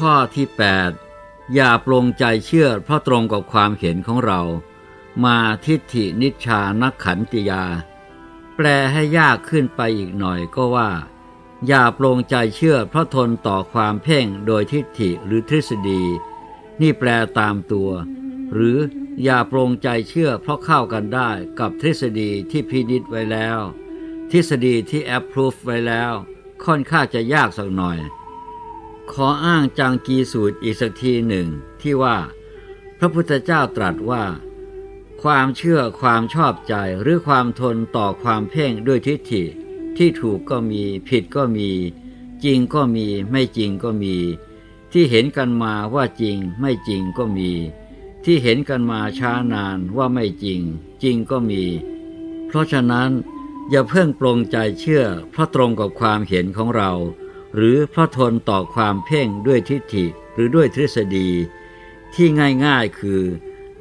ข้อที่ 8 อย่าปรงใจเชื่อเพราะตรงกับความเห็นของเรา มาทิฏฐินิชานักขันติยา แปลให้ยากขึ้นไปอีกหน่อยก็ว่า อย่าปรงใจเชื่อเพราะทนต่อความเพ่งโดยทิฏฐิหรือทฤษฎี นี่แปลตามตัว หรืออย่าปรงใจเชื่อเพราะเข้ากันได้กับทฤษฎีที่พินิจไว้แล้ว ทฤษฎีที่แอปพรูฟไว้แล้ว ค่อนข้างจะยากสักหน่อย ขออ้างจางกีสูตรอีกสักทีหนึ่งที่ว่า พระพุทธเจ้าตรัสว่า ความเชื่อความชอบใจหรือความทนต่อความเพ่งด้วยทิฏฐิ ที่ถูกก็มีผิดก็มี จริงก็มีไม่จริงก็มี ที่เห็นกันมาว่าจริงไม่จริงก็มี ที่เห็นกันมาช้านานว่าไม่จริง จริงก็มี เพราะฉะนั้นอย่าเพิ่งปรงใจเชื่อเพราะตรงกับความเห็นของเรา หรือเพราะทนต่อความเพ่งด้วยทิฏฐิหรือด้วยทฤษฎี ที่ง่ายๆคือ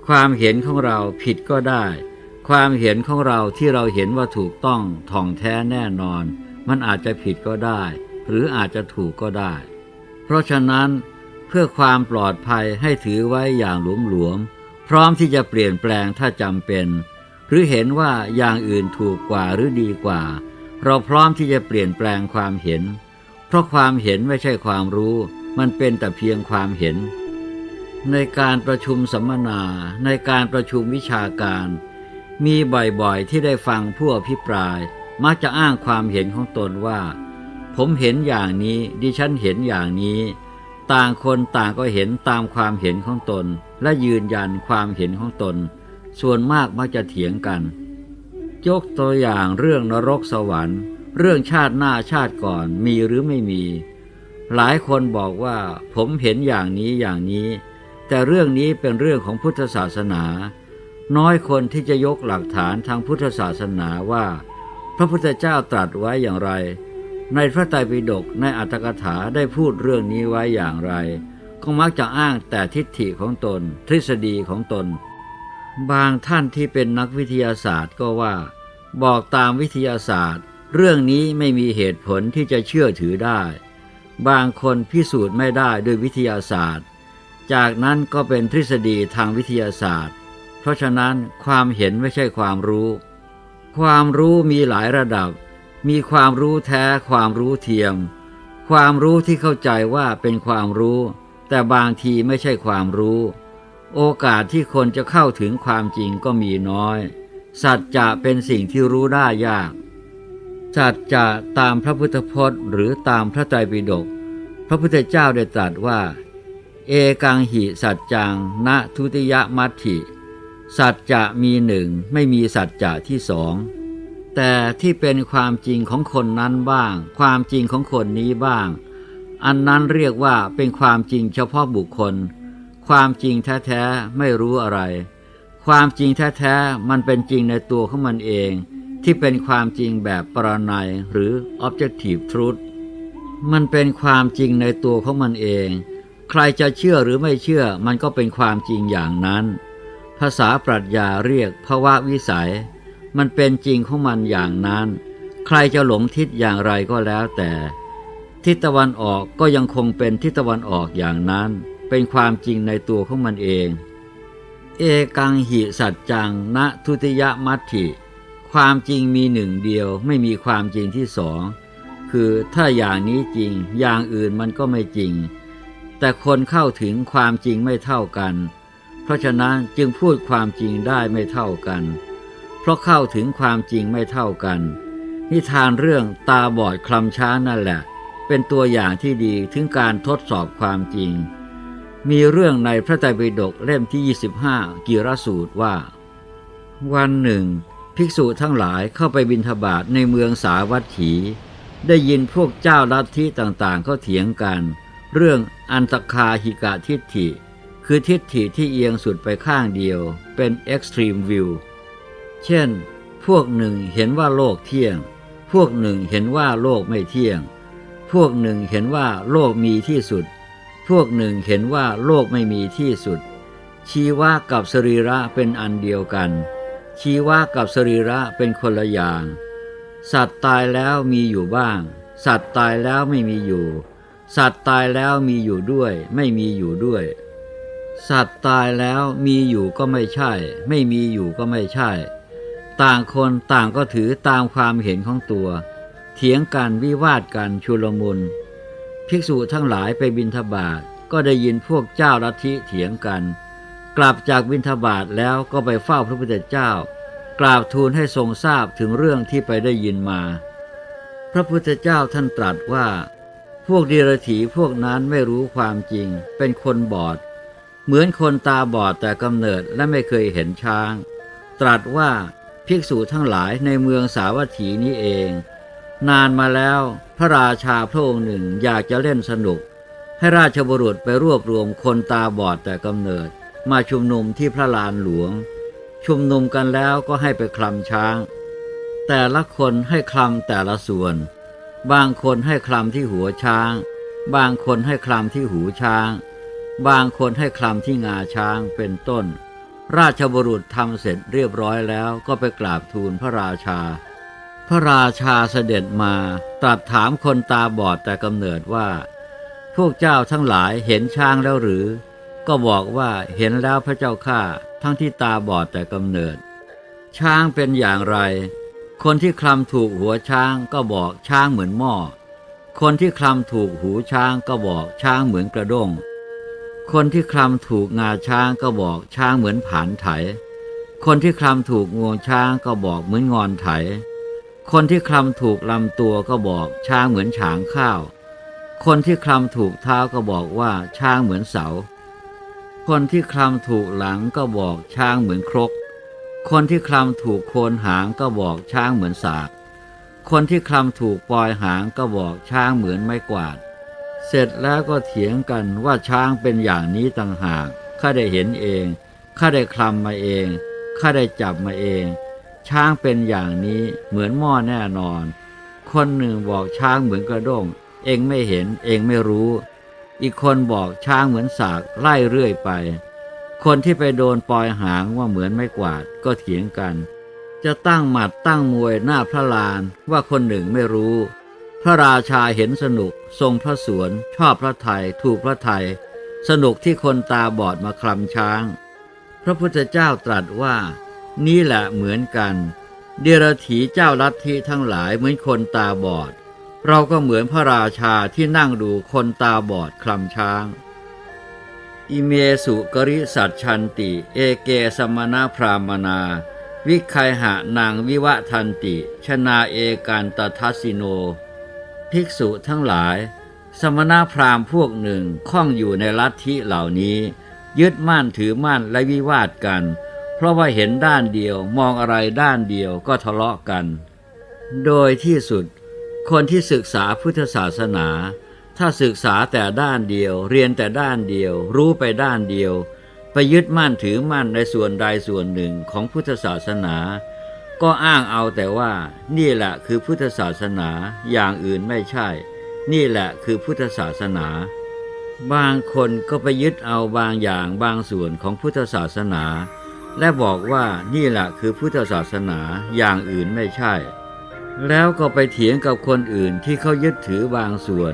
ความเห็นของเราผิดก็ได้ ความเห็นของเราที่เราเห็นว่าถูกต้องท่องแท้แน่นอน มันอาจจะผิดก็ได้ หรืออาจจะถูกก็ได้ เพราะฉะนั้นเพื่อความปลอดภัยให้ถือไว้อย่างหลวมๆพร้อมที่จะเปลี่ยนแปลงถ้าจำเป็น หรือเห็นว่าอย่างอื่นถูกกว่าหรือดีกว่า เราพร้อมที่จะเปลี่ยนแปลงความเห็น ราะความเห็นไม่ใช่ความรู้ มันเป็นแต่เพียงความเห็น ในการประชุมสัมมนา ในการประชุมวิชาการ มีบ่อยๆที่ได้ฟังผู้อภิปราย มักจะอ้างความเห็นของตนว่า ผมเห็นอย่างนี้ ดิฉันเห็นอย่างนี้ ต่างคนต่างก็เห็นตามความเห็นของตน และยืนยันความเห็นของตน ส่วนมากมักจะเถียงกัน ยกตัวอย่างเรื่องนรกสวรรค์ เรื่องชาติหน้าชาติก่อนมีหรือไม่มี หลายคนบอกว่าผมเห็นอย่างนี้อย่างนี้ แต่เรื่องนี้เป็นเรื่องของพุทธศาสนา น้อยคนที่จะยกหลักฐานทางพุทธศาสนาว่า พระพุทธเจ้าตรัสไว้อย่างไร ในพระไตรปิฎกในอัตถกถาได้พูดเรื่องนี้ไว้อย่างไร ก็มักจะอ้างแต่ทิฏฐิของตน ทฤษฎีของตน บางท่านที่เป็นนักวิทยาศาสตร์ก็ว่า บอกตามวิทยาศาสตร์ เรื่องนี้ไม่มีเหตุผลที่จะเชื่อถือได้ บางคนพิสูจน์ไม่ได้ด้วยวิทยาศาสตร์ จากนั้นก็เป็นทฤษฎีทางวิทยาศาสตร์ เพราะฉะนั้นความเห็นไม่ใช่ความรู้ ความรู้มีหลายระดับ มีความรู้แท้ความรู้เทียม ความรู้ที่เข้าใจว่าเป็นความรู้ แต่บางทีไม่ใช่ความรู้ โอกาสที่คนจะเข้าถึงความจริงก็มีน้อย สัจจะเป็นสิ่งที่รู้ได้ยาก สัจจะตามพระพุทธพจน์ หรือตามพระไตรปิฎกพระพุทธเจ้าได้ตรัสว่า เอกังหิสัจจังณทุติยมัตถิสัจจะมีหนึ่งไม่มีสัจจะที่สองแต่ที่เป็นความจริงของคนนั้นบ้าง ความจริงของคนนี้บ้าง อันนั้นเรียกว่าเป็นความจริงเฉพาะบุคคล ความจริงแท้ๆไม่รู้อะไร ความจริงแท้ๆมันเป็นจริงในตัวของมันเอง ที่เป็นความจริงแบบปรนัยหรือ objective truth มันเป็นความจริงในตัวของมันเอง ใครจะเชื่อหรือไม่เชื่อมันก็เป็นความจริงอย่างนั้น ภาษาปรัชญาเรียกภาวะวิสัย มันเป็นจริงของมันอย่างนั้น ใครจะหลงทิศอย่างไรก็แล้วแต่ ทิศตะวันออกก็ยังคงเป็นทิศตะวันออกอย่างนั้น เป็นความจริงในตัวของมันเอง เอกังหิสัจจังณทุติยมัตถิ ความจริงมีหนึ่งเดียวไม่มีความจริงที่สอง คือถ้าอย่างนี้จริงอย่างอื่นมันก็ไม่จริง แต่คนเข้าถึงความจริงไม่เท่ากัน เพราะฉะนั้นจึงพูดความจริงได้ไม่เท่ากัน เพราะเข้าถึงความจริงไม่เท่ากัน นิทานเรื่องตาบอดคลำช้านั่นแหละ เป็นตัวอย่างที่ดีถึงการทดสอบความจริง มีเรื่องในพระไตรปิฎกเล่มที่ 25 กิรสูตรว่า วันหนึ่ง ภิกษุทั้งหลายเข้าไปบิณฑบาตในเมืองสาวัตถี ได้ยินพวกเจ้าลัทธิต่างๆเขาเถียงกัน เรื่องอันตคาหิกะทิฏฐิ คือทิฏฐิที่เอียงสุดไปข้างเดียว เป็น extreme view เช่น พวกหนึ่งเห็นว่าโลกเที่ยง พวกหนึ่งเห็นว่าโลกไม่เที่ยง พวกหนึ่งเห็นว่าโลกมีที่สุด พวกหนึ่งเห็นว่าโลกไม่มีที่สุด ชีวะกับสรีระเป็นอันเดียวกัน ชีวะกับสรีระเป็นคนละอย่าง สัตว์ตายแล้วมีอยู่บ้าง สัตว์ตายแล้วไม่มีอยู่ สัตว์ตายแล้วมีอยู่ด้วย ไม่มีอยู่ด้วย สัตว์ตายแล้วมีอยู่ก็ไม่ใช่ ไม่มีอยู่ก็ไม่ใช่ ต่างคนต่างก็ถือตามความเห็นของตัว เถียงกันวิวาทกันชุลมุนภิกษุทั้งหลายไปบินทบาทก็ได้ยินพวกเจ้าลัทธิเถียงกัน กลับจากบินทบาทแล้วก็ไปเฝ้าพระพุทธเจ้า กราบทูลให้ทรงทราบถึงเรื่องที่ไปได้ยินมา พระพุทธเจ้าท่านตรัสว่า พวกเดรัจฉีพวกนั้นไม่รู้ความจริง เป็นคนบอด เหมือนคนตาบอดแต่กำเนิดและไม่เคยเห็นช้าง ตรัสว่าภิกษุทั้งหลายในเมืองสาวัตถีนี้เอง นานมาแล้วพระราชาพระองค์หนึ่งอยากจะเล่นสนุก ให้ราชบุรุษไปรวบรวมคนตาบอดแต่กำเนิด มาชุมนุมที่พระลานหลวง ชุมนุมกันแล้วก็ให้ไปคลำช้าง แต่ละคนให้คลำแต่ละส่วน บางคนให้คลำที่หัวช้าง บางคนให้คลำที่หูช้าง บางคนให้คลำที่งาช้างเป็นต้น ราชบุรุษทำเสร็จเรียบร้อยแล้วก็ไปกราบทูลพระราชา พระราชาเสด็จมาตรัสถามคนตาบอดแต่กำเนิดว่า พวกเจ้าทั้งหลายเห็นช้างแล้วหรือ ก็บอกว่าเห็นแล้วพระเจ้าข้าทั้งที่ตาบอดแต่กำเนิด ช้างเป็นอย่างไร คนที่คลำถูกหัวช้างก็บอกช้างเหมือนหม้อคนที่คลำถูกหูช้างก็บอกช้างเหมือนกระด้ง คนที่คลำถูกงาช้างก็บอกช้างเหมือนผานไถ คนที่คลำถูกงวงช้างก็บอกเหมือนงอนไถ คนที่คลำถูกลำตัวก็บอกช้างเหมือนฉางข้าว คนที่คลำถูกเท้าก็บอกว่าช้างเหมือนเสา คนที่คลำถูกหลังก็บอกช้างเหมือนครก คนที่คลำถูกโคนหางก็บอกช้างเหมือนสาก คนที่คลำถูกปลอยหางก็บอกช้างเหมือนไม้กวาด เสร็จแล้วก็เถียงกันว่าช้างเป็นอย่างนี้ต่างหาก ข้าได้เห็นเอง ข้าได้คลำมาเอง ข้าได้จับมาเอง ช้างเป็นอย่างนี้เหมือนหม้อแน่นอน คนหนึ่งบอกช้างเหมือนกระด้ง เองไม่เห็นเองไม่รู้ อีกคนบอกช้างเหมือนสากไล่เรื่อยไป คนที่ไปโดนปลอยหางว่าเหมือนไม้กวาดก็เถียงกัน จะตั้งหมัดตั้งมวยหน้าพระลานว่าคนหนึ่งไม่รู้ พระราชาเห็นสนุกทรงพระสวนชอบพระไทยถูกพระไทย สนุกที่คนตาบอดมาคลำช้าง พระพุทธเจ้าตรัสว่า นี่แหละเหมือนกัน เดรถีเจ้าลัทธิทั้งหลายเหมือนคนตาบอด เราก็เหมือนพระราชาที่นั่งดูคนตาบอดคลำช้าง อิเมสุกริสัตชันติ เอเกสมณพรามนา วิคัยหะนางวิวะทันติ ชนาเอกันตทัสสิโน ภิกษุทั้งหลาย สมณพราหมณ์พวกหนึ่งข้องอยู่ในลัทธิเหล่านี้ ยึดมั่นถือมั่นและวิวาทกัน เพราะว่าเห็นด้านเดียวมองอะไรด้านเดียวก็ทะเลาะกัน โดยที่สุด คนที่ศึกษาพุทธศาสนา ถ้าศึกษาแต่ด้านเดียว เรียนแต่ด้านเดียว รู้ไปด้านเดียว ไปยึดมั่นถือมั่นในส่วนใดส่วนหนึ่งของพุทธศาสนา ก็อ้างเอาแต่ว่า นี่แหละคือพุทธศาสนาอย่างอื่นไม่ใช่ นี่แหละคือพุทธศาสนา บางคนก็ไปยึดเอาบางอย่างบางส่วนของพุทธศาสนา และบอกว่านี่แหละคือพุทธศาสนาอย่างอื่นไม่ใช่ แล้วก็ไปเถียงกับคนอื่นที่เขายึดถือบางส่วน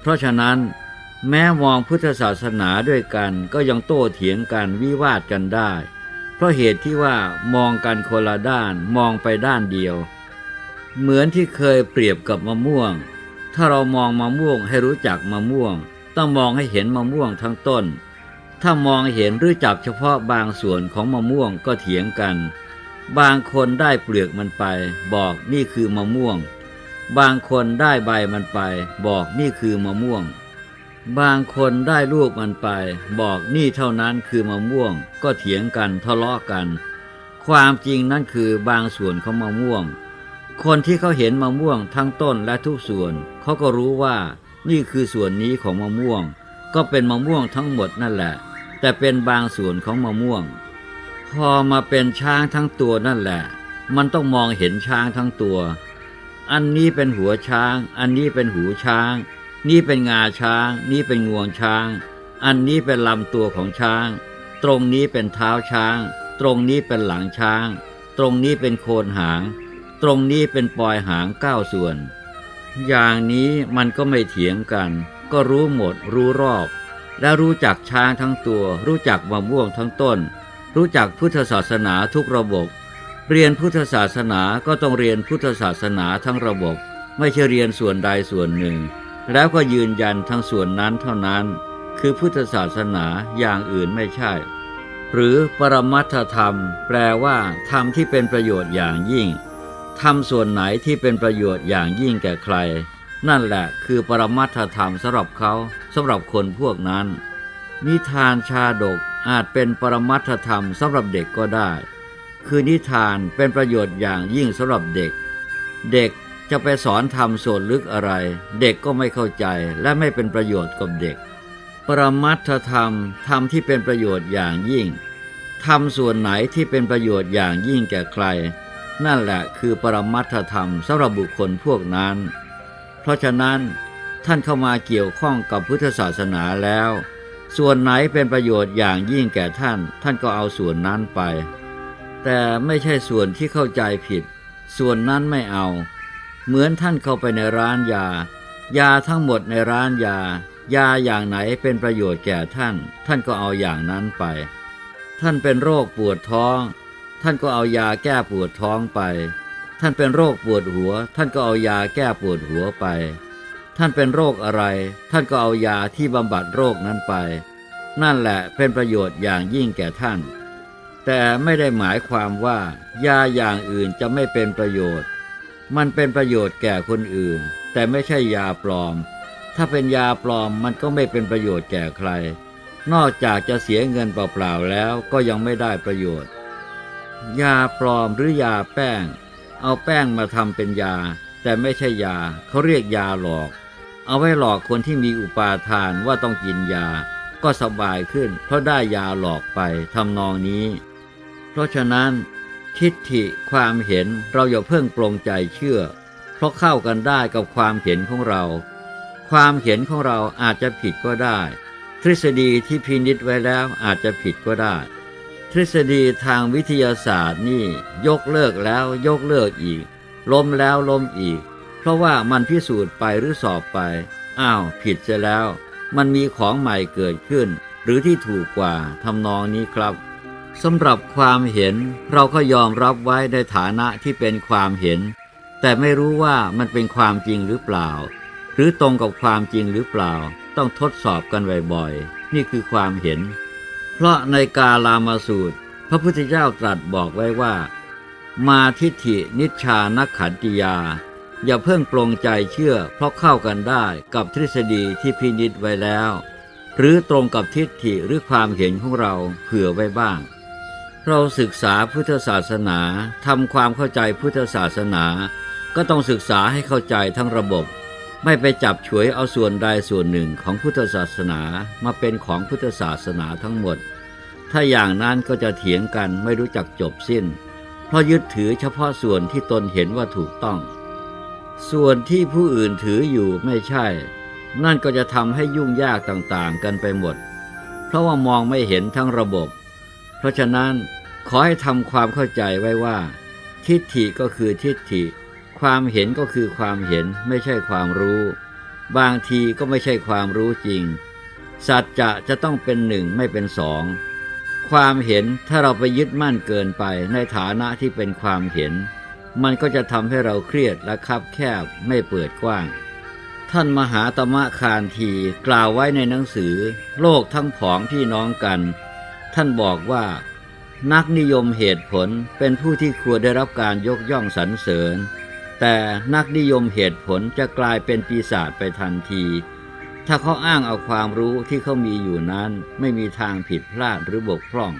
เพราะฉะนั้นแม้มองพุทธศาสนาด้วยกันก็ยังโต้เถียงกันวิวาทกันได้ เพราะเหตุที่ว่ามองกันคนละด้านมองไปด้านเดียว เหมือนที่เคยเปรียบกับมะม่วง ถ้าเรามองมะม่วงให้รู้จักมะม่วง ต้องมองให้เห็นมะม่วงทั้งต้น ถ้ามองเห็นหรือจับเฉพาะบางส่วนของมะม่วงก็เถียงกัน บางคนได้เปลือกมันไป บอกนี่คือมะม่วง บางคนได้ใบมันไป บอกนี่คือมะม่วง บางคนได้ลูกมันไป บอกนี่เท่านั้นคือมะม่วง ก็เถียงกันทะเลาะกัน ความจริงนั่นคือบางส่วนของมะม่วง คนที่เขาเห็นมะม่วงทั้งต้นและทุกส่วนเขาก็รู้ว่านี่คือส่วนนี้ของมะม่วง ก็เป็นมะม่วงทั้งหมดนั่นแหละ แต่เป็นบางส่วนของมะม่วง พอมาเป็นช้างทั้งตัวนั่นแหละ มันต้องมองเห็นช้างทั้งตัว อันนี้เป็นหัวช้าง อันนี้เป็นหูช้าง นี่เป็นงาช้าง นี่เป็นงวงช้าง อันนี้เป็นลำตัวของช้าง ตรงนี้เป็นเท้าช้าง ตรงนี้เป็นหลังช้าง ตรงนี้เป็นโคนหาง ตรงนี้เป็นปลอยหางเก้าส่วน อย่างนี้มันก็ไม่เถียงกัน ก็รู้หมดรู้รอบ และรู้จักช้างทั้งตัว รู้จักมะม่วงทั้งต้น รู้จักพุทธศาสนาทุกระบบ เรียนพุทธศาสนาก็ต้องเรียนพุทธศาสนาทั้งระบบ ไม่ใช่เรียนส่วนใดส่วนหนึ่ง แล้วก็ยืนยันทั้งส่วนนั้นเท่านั้น คือพุทธศาสนาอย่างอื่นไม่ใช่ หรือปรมัตถธรรม แปลว่าธรรมที่เป็นประโยชน์อย่างยิ่งทำส่วนไหนที่เป็นประโยชน์อย่างยิ่งแก่ใคร นั่นแหละคือปรมัตถธรรมสำหรับเขาสำหรับคนพวกนั้น นิทานชาดก อาจเป็นปรมัตถธรรมสำหรับเด็กก็ได้ คือนิทานเป็นประโยชน์อย่างยิ่งสำหรับเด็ก เด็กจะไปสอนทำส่วนลึกอะไร เด็กก็ไม่เข้าใจและไม่เป็นประโยชน์กับเด็ก ปรมัตถธรรมธรรมที่เป็นประโยชน์อย่างยิ่งทำส่วนไหนที่เป็นประโยชน์อย่างยิ่งแก่ใคร นั่นแหละคือปรมัตถธรรมสำหรับบุคคลพวกนั้น เพราะฉะนั้นท่านเข้ามาเกี่ยวข้องกับพุทธศาสนาแล้ว ส่วนไหนเป็นประโยชน์อย่างยิ่งแก่ท่าน ท่านก็เอาส่วนนั้นไป แต่ไม่ใช่ส่วนที่เข้าใจผิด ส่วนนั้นไม่เอา เหมือนท่านเข้าไปในร้านยา ยาทั้งหมดในร้านยา ยาอย่างไหนเป็นประโยชน์แก่ท่าน ท่านก็เอาอย่างนั้นไป ท่านเป็นโรคปวดท้อง ท่านก็เอายาแก้ปวดท้องไป ท่านเป็นโรคปวดหัว ท่านก็เอายาแก้ปวดหัวไป ท่านเป็นโรคอะไร ท่านก็เอายาที่บำบัดโรคนั้นไป นั่นแหละเป็นประโยชน์อย่างยิ่งแก่ท่าน แต่ไม่ได้หมายความว่า ยาอย่างอื่นจะไม่เป็นประโยชน์ มันเป็นประโยชน์แก่คนอื่น แต่ไม่ใช่ยาปลอม ถ้าเป็นยาปลอมมันก็ไม่เป็นประโยชน์แก่ใคร นอกจากจะเสียเงินเปล่าๆแล้วก็ยังไม่ได้ประโยชน์ ยาปลอมหรือยาแป้ง เอาแป้งมาทำเป็นยา แต่ไม่ใช่ยาเขาเรียกยาหลอก เอาไว้หลอกคนที่มีอุปาทานว่าต้องกินยา ก็สบายขึ้น เพราะได้ยาหลอกไปทำนองนี้ เพราะฉะนั้น ทิฏฐิความเห็นเราอย่าเพิ่งปรงใจเชื่อ เพราะเข้ากันได้กับความเห็นของเรา ความเห็นของเราอาจจะผิดก็ได้ ทฤษฎีที่พินิจไว้แล้วอาจจะผิดก็ได้ ทฤษฎีทางวิทยาศาสตร์นี่ยกเลิกแล้วยกเลิกอีก ล้มแล้วล้มอีก เพราะว่ามันพิสูจน์ไปหรือสอบไป อ้าว ผิดจะแล้ว มันมีของใหม่เกิดขึ้น หรือที่ถูกกว่าทำนองนี้ครับสำหรับความเห็นเราก็ยอมรับไว้ในฐานะที่เป็นความเห็น แต่ไม่รู้ว่ามันเป็นความจริงหรือเปล่า หรือตรงกับความจริงหรือเปล่า ต้องทดสอบกันบ่อยๆนี่คือความเห็น เพราะในกาลามาสูตร พระพุทธเจ้าตรัสบอกไว้ว่า มาทิฏฐินิชชานักขันติยา อย่าเพิ่งปรงใจเชื่อ เพราะเข้ากันได้กับทฤษฎีที่พินิจไว้แล้ว หรือตรงกับทิฏฐิหรือความเห็นของเราเผื่อไว้บ้าง เราศึกษาพุทธศาสนาทำความเข้าใจพุทธศาสนา ก็ต้องศึกษาให้เข้าใจทั้งระบบ ไม่ไปจับฉวยเอาส่วนใดส่วนหนึ่งของพุทธศาสนามาเป็นของพุทธศาสนาทั้งหมด ถ้าอย่างนั้นก็จะเถียงกันไม่รู้จักจบสิ้น เพราะยึดถือเฉพาะส่วนที่ตนเห็นว่าถูกต้อง ส่วนที่ผู้อื่นถืออยู่ไม่ใช่ นั่นก็จะทำให้ยุ่งยากต่างๆ กันไปหมด เพราะว่ามองไม่เห็นทั้งระบบ เพราะฉะนั้นขอให้ทำความเข้าใจไว้ว่า ทิฏฐิก็คือทิฏฐิ ความเห็นก็คือความเห็นไม่ใช่ความรู้ บางทีก็ไม่ใช่ความรู้จริง สัจจะจะต้องเป็นหนึ่งไม่เป็นสอง ความเห็นถ้าเราไปยึดมั่นเกินไปในฐานะที่เป็นความเห็น มันก็จะทำให้เราเครียดและคับแคบไม่เปิดกว้าง ท่านมหาตมะคานทีกล่าวไว้ในหนังสือ โลกทั้งผองพี่น้องกัน ท่านบอกว่า นักนิยมเหตุผลเป็นผู้ที่ควรได้รับการยกย่องสรรเสริญ แต่นักนิยมเหตุผลจะกลายเป็นปีศาจไปทันที ถ้าเขาอ้างเอาความรู้ที่เขามีอยู่นั้นไม่มีทางผิดพลาดหรือบกพร่อง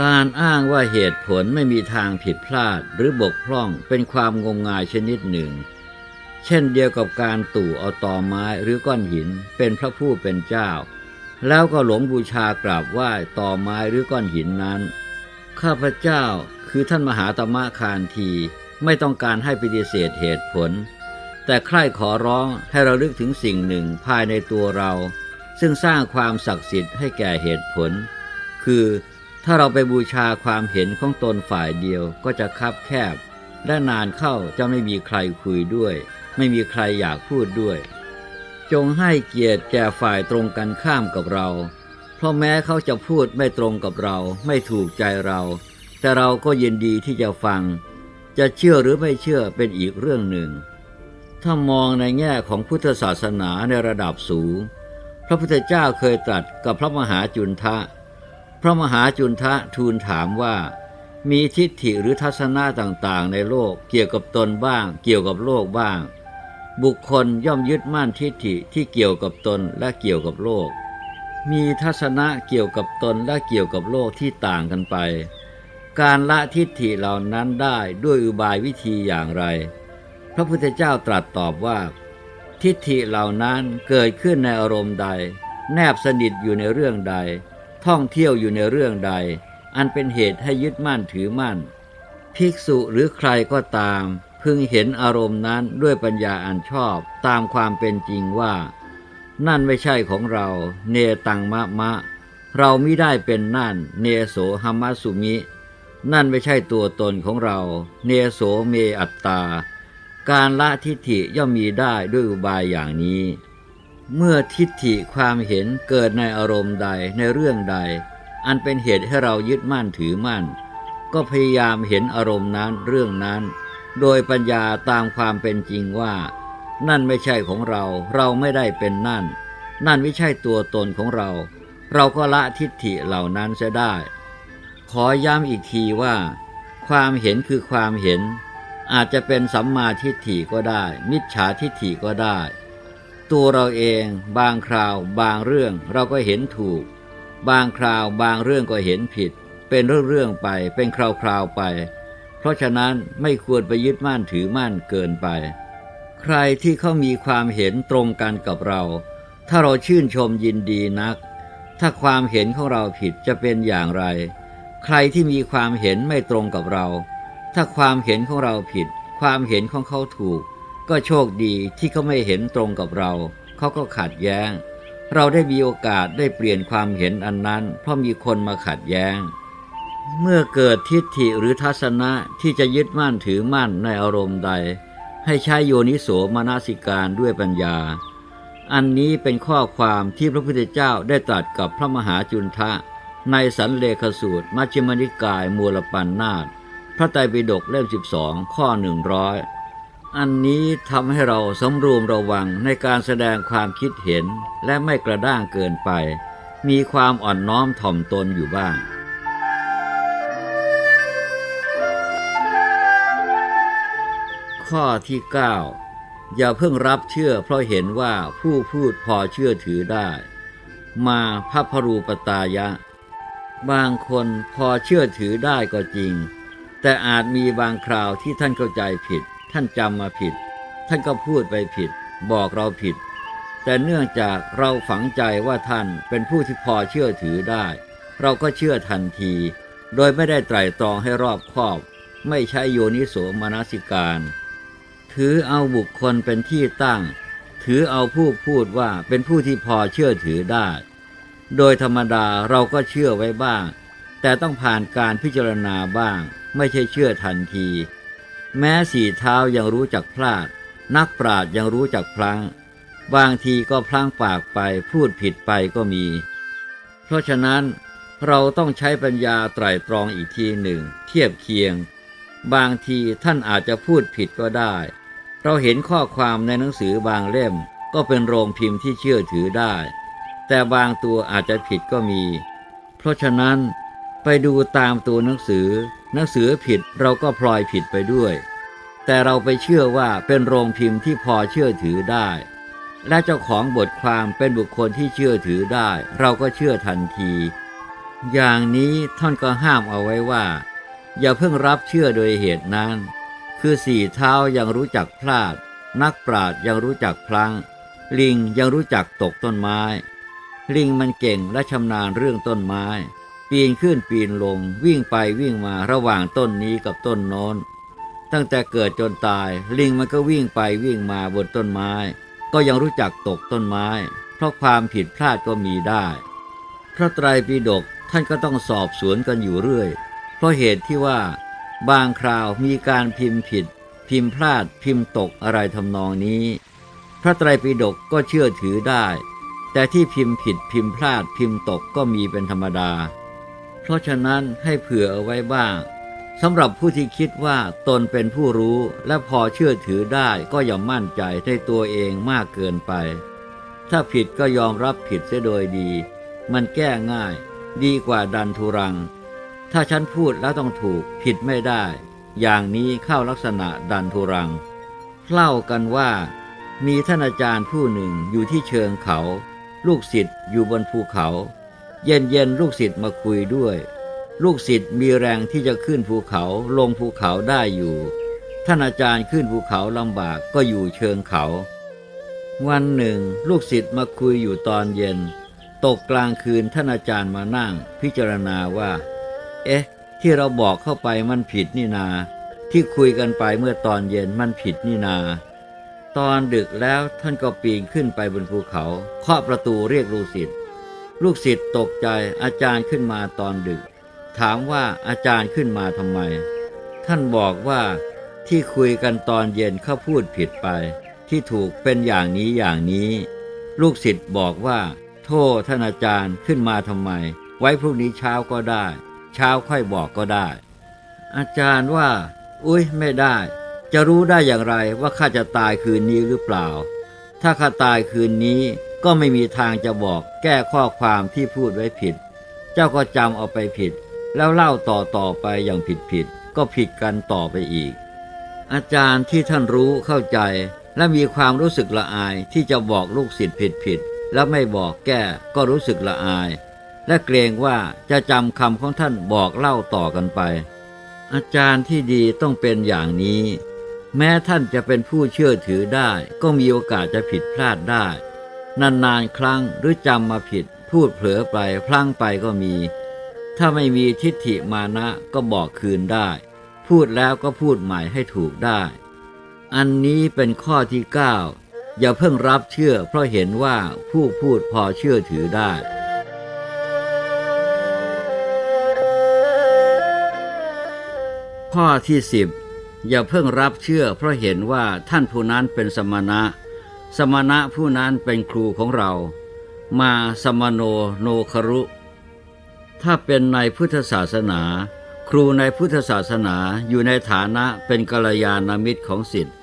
การอ้างว่าเหตุผลไม่มีทางผิดพลาดหรือบกพร่องเป็นความงมงายชนิดหนึ่ง เช่นเดียวกับการตู่เอาตอไม้หรือก้อนหินเป็นพระผู้เป็นเจ้า แล้วก็หลงบูชากราบไหว้ต่อไม้หรือก้อนหินนั้น ข้าพเจ้าคือท่านมหาตมะคานทีไม่ต้องการให้ปฏิเสธเหตุผล แต่ใคร่ขอร้องให้เราลึกถึงสิ่งหนึ่งภายในตัวเรา ซึ่งสร้างความศักดิ์สิทธิ์ให้แก่เหตุผล คือ ถ้าเราไปบูชาความเห็นของตนฝ่ายเดียวก็จะคับแคบ และนานเข้าจะไม่มีใครคุยด้วย ไม่มีใครอยากพูดด้วย จงให้เกียรติแก่ฝ่ายตรงกันข้ามกับเรา เพราะแม้เขาจะพูดไม่ตรงกับเรา ไม่ถูกใจเรา แต่เราก็ยินดีที่จะฟัง จะเชื่อหรือไม่เชื่อเป็นอีกเรื่องหนึ่ง ถ้ามองในแง่ของพุทธศาสนาในระดับสูง พระพุทธเจ้าเคยตรัสกับพระมหาจุนทะ ระมหาจุนทะทูลถามว่า มีทิฏฐิหรือทัศนะต่างๆ ในโลกเกี่ยวกับตนบ้าง เกี่ยวกับโลกบ้าง บุคคลย่อมยึดมั่นทิฏฐิที่เกี่ยวกับตนและเกี่ยวกับโลก มีทัศนะเกี่ยวกับตนและเกี่ยวกับโลกที่ต่างกันไป การละทิฏฐิเหล่านั้นได้ด้วยอุบายวิธีอย่างไร พระพุทธเจ้าตรัสตอบว่า ทิฏฐิเหล่านั้นเกิดขึ้นในอารมณ์ใด แนบสนิทอยู่ในเรื่องใด ท่องเที่ยวอยู่ในเรื่องใด อันเป็นเหตุให้ยึดมั่นถือมั่น ภิกษุหรือใครก็ตาม พึงเห็นอารมณ์นั้นด้วยปัญญาอันชอบตามความเป็นจริงว่า นั่นไม่ใช่ของเรา เนตังมะมะ เราไม่ได้เป็นนั่น เนโสหมัสุมิ นั่นไม่ใช่ตัวตนของเรา เนโสเมอัตตา การละทิฏฐิย่อมมีได้ด้วยอุบายอย่างนี้ เมื่อทิฏฐิความเห็นเกิดในอารมณ์ใดในเรื่องใด อันเป็นเหตุให้เรายึดมั่นถือมั่น ก็พยายามเห็นอารมณ์นั้นเรื่องนั้น โดยปัญญาตามความเป็นจริงว่า นั่นไม่ใช่ของเรา เราไม่ได้เป็นนั่น นั่นไม่ใช่ตัวตนของเรา เราก็ละทิฏฐิเหล่านั้นจะได้ ขอย้ำอีกทีว่า ความเห็นคือความเห็น อาจจะเป็นสัมมาทิฏฐิก็ได้ มิจฉาทิฏฐิก็ได้ ตัวเราเองบางคราวบางเรื่องเราก็เห็นถูก บางคราวบางเรื่องก็เห็นผิด เป็นเรื่องๆไปเป็นคราวๆไป เพราะฉะนั้นไม่ควรไปยึดมั่นถือมั่นเกินไป ใครที่เขามีความเห็นตรงกันกับเรา ถ้าเราชื่นชมยินดีนัก ถ้าความเห็นของเราผิดจะเป็นอย่างไร ใครที่มีความเห็นไม่ตรงกับเรา ถ้าความเห็นของเราผิด ความเห็นของเขาถูก ก็โชคดีที่เขาไม่เห็นตรงกับเรา เขาก็ขัดแย้ง เราได้มีโอกาสได้เปลี่ยนความเห็นอันนั้น เพราะมีคนมาขัดแย้ง เมื่อเกิดทิฏฐิหรือทัศนะที่จะยึดมั่นถือมั่นในอารมณ์ใด ให้ใช้โยนิโสมนสิการด้วยปัญญา อันนี้เป็นข้อความที่พระพุทธเจ้าได้ตรัสกับพระมหาจุนทะ ในสันเลขสูตร มัชฌิมนิกายมูลปันนาตพระไตรปิฎกเล่ม 12 ข้อหนึ่งร้ อันนี้ทำให้เราสำรวมระวังในการแสดงความคิดเห็นและไม่กระด้างเกินไป มีความอ่อนน้อมถ่อมตนอยู่บ้าง ข้อที่ 9 อย่าเพิ่งรับเชื่อเพราะเห็นว่าผู้พูดพอเชื่อถือได้ มาพระพรูปตายะ บางคนพอเชื่อถือได้ก็จริง แต่อาจมีบางคราวที่ท่านเข้าใจผิด ท่านจำมาผิด ท่านก็พูดไปผิด บอกเราผิด แต่เนื่องจากเราฝังใจว่าท่านเป็นผู้ที่พอเชื่อถือได้ เราก็เชื่อทันที โดยไม่ได้ไตร่ตรองให้รอบคอบ ไม่ใช้โยนิโสมนสิการ ถือเอาบุคคลเป็นที่ตั้ง ถือเอาผู้พูดว่าเป็นผู้ที่พอเชื่อถือได้ โดยธรรมดาเราก็เชื่อไว้บ้าง แต่ต้องผ่านการพิจารณาบ้าง ไม่ใช่เชื่อทันที แม้สี่เท้ายังรู้จักพลาด นักปราชญ์ยังรู้จักพลัง้งบางทีก็พลั้งปากไปพูดผิดไปก็มี เพราะฉะนั้นเราต้องใช้ปัญญาไตร่ตรองอีกทีหนึ่ง เทียบเคียง บางทีท่านอาจจะพูดผิดก็ได้ เราเห็นข้อความในหนังสือบางเล่ม ก็เป็นโรงพิมพ์ที่เชื่อถือได้ แต่บางตัวอาจจะผิดก็มี เพราะฉะนั้นไปดูตามตัวหนังสือ หนังสือผิดเราก็พลอยผิดไปด้วย แต่เราไปเชื่อว่าเป็นโรงพิมพ์ที่พอเชื่อถือได้ และเจ้าของบทความเป็นบุคคลที่เชื่อถือได้ เราก็เชื่อทันที อย่างนี้ท่านก็ห้ามเอาไว้ว่า อย่าเพิ่งรับเชื่อโดยเหตุนั้น คือสี่เท้ายังรู้จักพลาด นักปราชญ์ยังรู้จักพลังลิงยังรู้จักตกต้นไม้ ลิงมันเก่งและชำนาญเรื่องต้นไม้ ปีนขึ้นปีนลง วิ่งไปวิ่งมาระหว่างต้นนี้กับต้นโน้น ตั้งแต่เกิดจนตาย ลิงมันก็วิ่งไปวิ่งมาบนต้นไม้ ก็ยังรู้จักตกต้นไม้ เพราะความผิดพลาดก็มีได้ พระไตรปิฎกท่านก็ต้องสอบสวนกันอยู่เรื่อย เพราะเหตุที่ว่า บางคราวมีการพิมพ์ผิด พิมพ์พลาดพิมพ์ตกอะไรทำนองนี้ พระไตรปิฎกก็เชื่อถือได้ แต่ที่พิมพ์ผิดพิมพ์พลาดพิมพ์ตกก็มีเป็นธรรมดา เพราะฉะนั้นให้เผื่อเอาไว้บ้างสำหรับผู้ที่คิดว่าตนเป็นผู้รู้และพอเชื่อถือได้ก็อย่ามั่นใจในตัวเองมากเกินไป ถ้าผิดก็ยอมรับผิดเสียโดยดี มันแก้ง่าย ดีกว่าดันทุรัง ถ้าฉันพูดแล้วต้องถูกผิดไม่ได้ อย่างนี้เข้าลักษณะดันทุรัง เล่ากันว่า มีท่านอาจารย์ผู้หนึ่งอยู่ที่เชิงเขา ลูกศิษย์อยู่บนภูเขา เย็นเย็นๆลูกศิษย์มาคุยด้วย ลูกศิษย์มีแรงที่จะขึ้นภูเขาลงภูเขาได้อยู่ ท่านอาจารย์ขึ้นภูเขาลำบากก็อยู่เชิงเขา วันหนึ่ง ลูกศิษย์มาคุยอยู่ตอนเย็น ตกกลางคืนท่านอาจารย์มานั่ง พิจารณาว่า เอ๊ะ ที่เราบอกเข้าไปมันผิดนี่นา ที่คุยกันไปเมื่อตอนเย็นมันผิดนี่นาตอนดึกแล้วท่านก็ปีนขึ้นไปบนภูเขาเคาะประตูเรียกลูกศิษย์ ลูกศิษย์ตกใจอาจารย์ขึ้นมาตอนดึก ถามว่าอาจารย์ขึ้นมาทำไม ท่านบอกว่าที่คุยกันตอนเย็นเขาพูดผิดไป ที่ถูกเป็นอย่างนี้อย่างนี้ ลูกศิษย์บอกว่า โทษท่านอาจารย์ขึ้นมาทำไม ไว้พรุ่งนี้เช้าก็ได้ เช้าค่อยบอกก็ได้ อาจารย์ว่า อุ้ยไม่ได้ จะรู้ได้อย่างไรว่าข้าจะตายคืนนี้หรือเปล่า ถ้าข้าตายคืนนี้ก็ไม่มีทางจะบอกแก้ข้อความที่พูดไว้ผิด เจ้าก็จำเอาไปผิด แล้วเล่าต่อต่อไปอย่างผิดผิดก็ผิดกันต่อไปอีก อาจารย์ที่ท่านรู้เข้าใจ และมีความรู้สึกละอายที่จะบอกลูกศิษย์ผิดผิดแล้วไม่บอกแก้ก็รู้สึกละอาย และเกรงว่าจะจำคำของท่านบอกเล่าต่อกันไป อาจารย์ที่ดีต้องเป็นอย่างนี้ แม้ท่านจะเป็นผู้เชื่อถือได้ก็มีโอกาสจะผิดพลาดได้ นานๆครั้งหรือจำมาผิด พูดเผลอไปพลั้งไปก็มี ถ้าไม่มีทิฏฐิมานะก็บอกคืนได้ พูดแล้วก็พูดใหม่ให้ถูกได้ อันนี้เป็นข้อที่ 9 อย่าเพิ่งรับเชื่อเพราะเห็นว่าผู้พูดพอเชื่อถือได้ข้อที่สิบ อย่าเพิ่งรับเชื่อ เพราะเห็นว่าท่านผู้นั้นเป็นสมณะ สมณะผู้นั้นเป็นครูของเรา มาสมโนโนครุ ถ้าเป็นในพุทธศาสนา ครูในพุทธศาสนาอยู่ในฐานะเป็นกัลยาณมิตรของสิทธิ์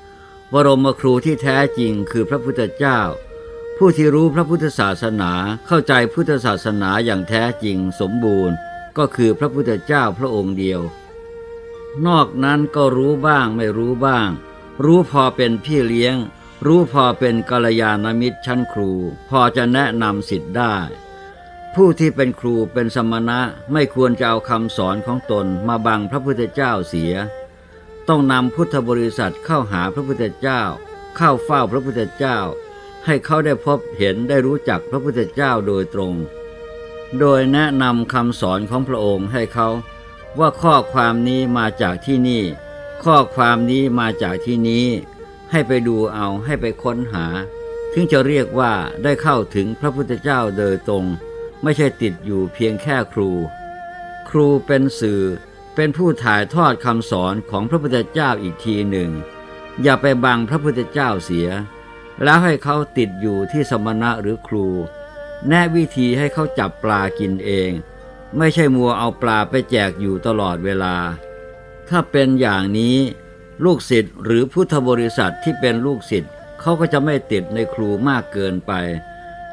บรมครูที่แท้จริงคือพระพุทธเจ้า ผู้ที่รู้พระพุทธศาสนาเข้าใจพุทธศาสนาอย่างแท้จริงสมบูรณ์ ก็คือพระพุทธเจ้าพระองค์เดียว นอกนั้นก็รู้บ้างไม่รู้บ้าง รู้พอเป็นพี่เลี้ยง รู้พอเป็นกัลยาณมิตรชั้นครู พอจะแนะนำสิทธิ์ได้ ผู้ที่เป็นครูเป็นสมณะไม่ควรจะเอาคำสอนของตนมาบังพระพุทธเจ้าเสีย ต้องนำพุทธบริษัทเข้าหาพระพุทธเจ้า เข้าเฝ้าพระพุทธเจ้า ให้เขาได้พบเห็นได้รู้จักพระพุทธเจ้าโดยตรง โดยแนะนำคำสอนของพระองค์ให้เขา ว่าข้อความนี้มาจากที่นี่ ข้อความนี้มาจากที่นี้ ให้ไปดูเอาให้ไปค้นหา ถึงจะเรียกว่าได้เข้าถึงพระพุทธเจ้าโดยตรง ไม่ใช่ติดอยู่เพียงแค่ครู ครูเป็นสื่อเป็นผู้ถ่ายทอดคำสอนของพระพุทธเจ้าอีกทีหนึ่ง อย่าไปบังพระพุทธเจ้าเสีย แล้วให้เขาติดอยู่ที่สมณะหรือครู แนะวิธีให้เขาจับปลากินเอง ไม่ใช่มัวเอาปลาไปแจกอยู่ตลอดเวลา ถ้าเป็นอย่างนี้ลูกศิษย์หรือพุทธบริษัทที่เป็นลูกศิษย์เขาก็จะไม่ติดในครูมากเกินไป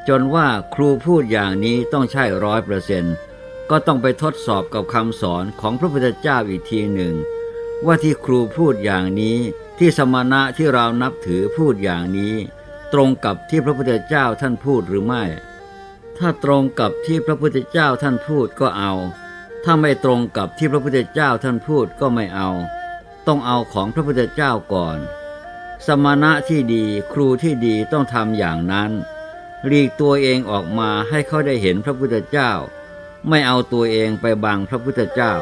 จนว่าครูพูดอย่างนี้ต้องใช่ร้อยเปอร์เซนต์ก็ต้องไปทดสอบกับคำสอนของพระพุทธเจ้าอีกทีหนึ่ง ว่าที่ครูพูดอย่างนี้ที่สมณะที่เรานับถือพูดอย่างนี้ ตรงกับที่พระพุทธเจ้าท่านพูดหรือไม่ ถ้าตรงกับที่พระพุทธเจ้าท่านพูดก็เอา ถ้าไม่ตรงกับที่พระพุทธเจ้าท่านพูดก็ไม่เอา ต้องเอาของพระพุทธเจ้าก่อน สมณะที่ดีครูที่ดีต้องทำอย่างนั้นหลีกตัวเองออกมาให้เขาได้เห็นพระพุทธเจ้า ไม่เอาตัวเองไปบังพระพุทธเจ้า